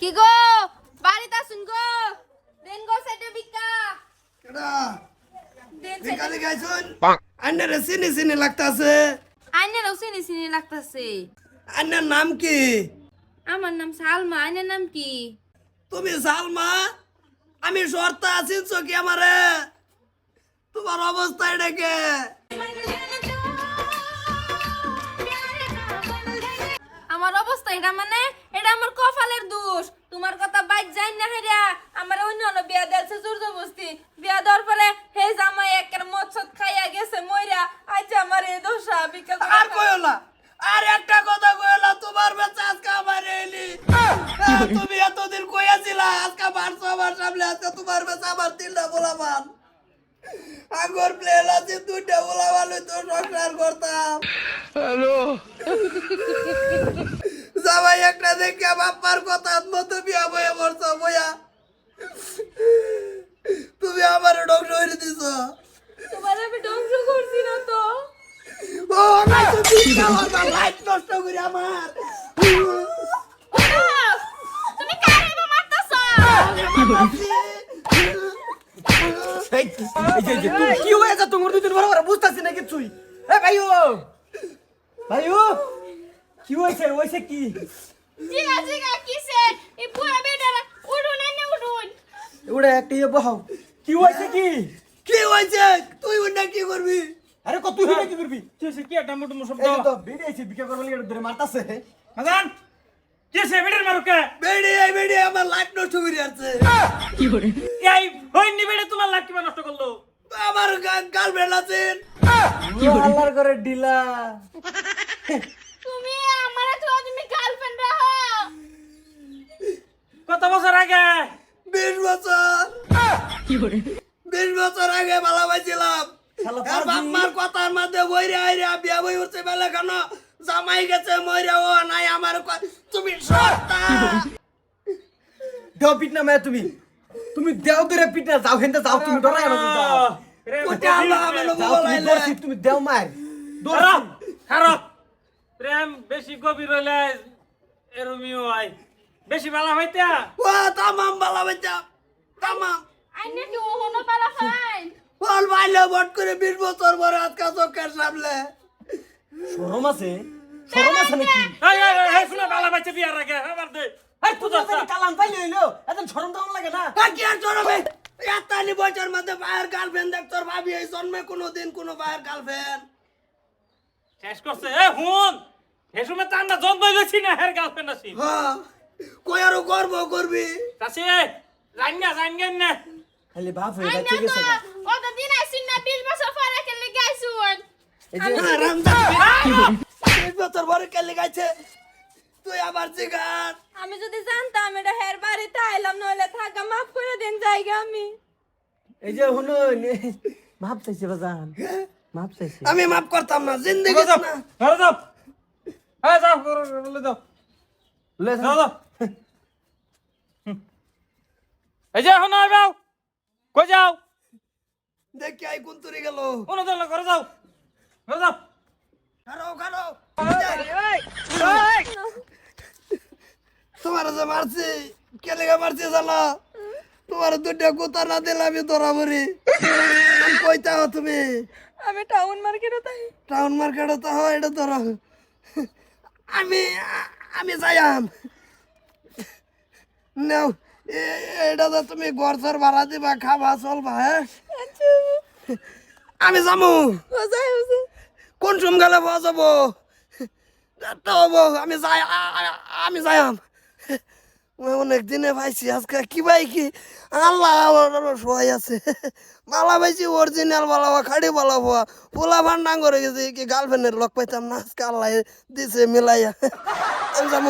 কি গো? বাড়িতে আসুন গো। দেন গো সেটা বিকা কেডা দেন ভিকালি গাইছুন আন্নের চিনি চিনি লাগতাছে। আইনের চিনি চিনি লাগতাছে। আন্নের নাম কি? আমার নাম সালমা আইনের নাম কি? তুমি সালমা? আমি শর্তা আছি চকি আমারে? তোমার অবস্থা এটাকে আমার অবস্থা এটা মানে? এটা আমার কপালের দোষ। তোমার কথা বাইক যাই না হেরা। আমার অন্য অন্য বিয়া দিয়েছে জোরজবস্তি বিয়া দেওয়ার পরে হে জামাই একের মচ্ছত খাইয়া গেছে মইরা। আজ আমার এই দোষা বিকাল আর কইও না। আর একটা কথা কইও না তোমার বেচা আজকে আমার এলি। তুমি এতদিন কইয়াছিলা আজকে মারছো আমার সামনে আজকে তোমার বেচা আমার তিনটা বলাবান আগর প্লেন আছে দুইটা বলাবান তো সংসার করতাম। সবাই একটা দেখে বাপ্পার কথা মতো বিয়া বয়ে পড়ছো বইয়া তুমি আমার ডক্টর হয়ে দিছ। তোমার আমি ধ্বংস করছি না তো। ও না তো দিন আমার লাইট নষ্ট করে আমার। তুমি কারে মারতাছো? কি হয়েছে? তোমার দুদিন বড় বড় বুঝতাছি না কিছুই। এ ভাইও ভাইও কি হয়েছে হয়েছে কি? জিগা জিগা কিসে এই বেটারা এনে ওটা একটা ইয়ে বহাও কি হয়েছে কি? কি হয়েছে? তুই ওটা কি করবি? আরে কত হইলে কি করবি? কিসে কি একটা মোটো শব্দ? এই তো বেড়ে বিকা লাগি ধরে মারতাছে। মাজান কিসে বেড়ের মারুকে বেড়ে এই বেড়ে আমার লাইট নষ্ট করে আছে এই হই নি বেড়ে তোমার লাগ কিবা নষ্ট করল? আমার গার্লফ্রেন্ড আছেন। আল্লাহর করে ডিলা তুমি আমারে তো তুমি গার্লফ্রেন্ড রাখো কত বছর আগে। বিশ বছর। বিশ বছর আগে ভালো পাইছিলাম। শালা আর পাজি। বাপমার কথার মধ্যে বইরে আইরে বিয়া বই উঠছে বেলা কেন? জামাই গেছে মইরে ও নাই আমার তুমি দেও পিট না মেয়ে তুমি। তুমি দেও ধরে পিট না যাও হেনতে যাও তুমি ডরাই না যাও। প্রেম আল্লাহ আমার যাও তুমি বলাইলে তুমি দেও মার খারাপ দর্শি খারাপ। প্রেম বেশি গভীর হইলে এরমিও হয়। বেশি ভালো হইতা? ও তামাম বালা বাচ্চা তামাম। আইনে কি পালা ফাইন বল বাইলে বট করে বিশ বছর পরে আজকা সামনে। শরম আছে? শরম আছে নাকি? এই এই এই, শুনে ভালো বাচ্চা বিয়ার আগে আমার দে। আরে তুই তো কালাম পাইলে হইল? এত শরম দাম লাগে না? আর কি আর এতানি বছর মধ্যে ভাইয়ের গার্লফ্রেন্ড দেখ তোর ভাবি এই জন্মে কোনো দিন কোনো ভাইয়ের গার্লফ্রেন্ড শেষ করছে। এ হুন এ সময় হইলেছি না হের গার্লফ্রেন্ড আছি হ্যাঁ। কই আরও গর্ব করবি? চাষি জানিয়া জানিয়া না। খালি বাপ হয়ে গেছে তো গেছে দিন আইছিন না 20 বছর পরে কেলে গাইছুন এই যে হ্যাঁ, বছর পরে কেলে গাইছে? তুই আবার জিগার। আমি যদি জানতাম এটা হের বাড়িতে আইলাম নইলে থাকা মাফ করে দেন জায়গা আমি। এই যে হুনো মাপ চাইছে বাজান। মাপ চাইছে। আমি মাফ করতাম না জিন্দগি না। ঘরে যাও। হ্যাঁ যাও লয়ে যাও। যাও এই যে এখন আইবাও কই যাও? দেখি আই কোন তুরি গেল। কোন দল ঘরে যাও। ঘরে যাও। খারো খারো তোমার যে মারছি কে লেগে মারছি জানো? তোমার দুটা কুতা না দিলে আমি ধরা মরি। আমি কইতা হো তুমি? আমি টাউন মার্কেটে তাই। টাউন মার্কেটে তো হয় এটা ধরো। আমি আমি যাইয়াম নেও এ- এটা তো তুমি ঘর সর ভাড়া দিবা খাবা চলবা হ্যাঁ? আমি যামু কোন সোম গেলে পাওয়া যাব? আমি যাই আমি যাইয়াম অনেক দিনে পাইছি আজকে কি ভাই কি? আল্লাহ সহায় আছে। মালা পাইছি অরিজিনাল বালাবা খাড়ি বালাবা পোলা ভান্ডাং করে গেছি কি গার্লফ্রেন্ডের লক পাইতাম না আজকে আল্লাহ দিছে মিলাইয়া। আমি যাব।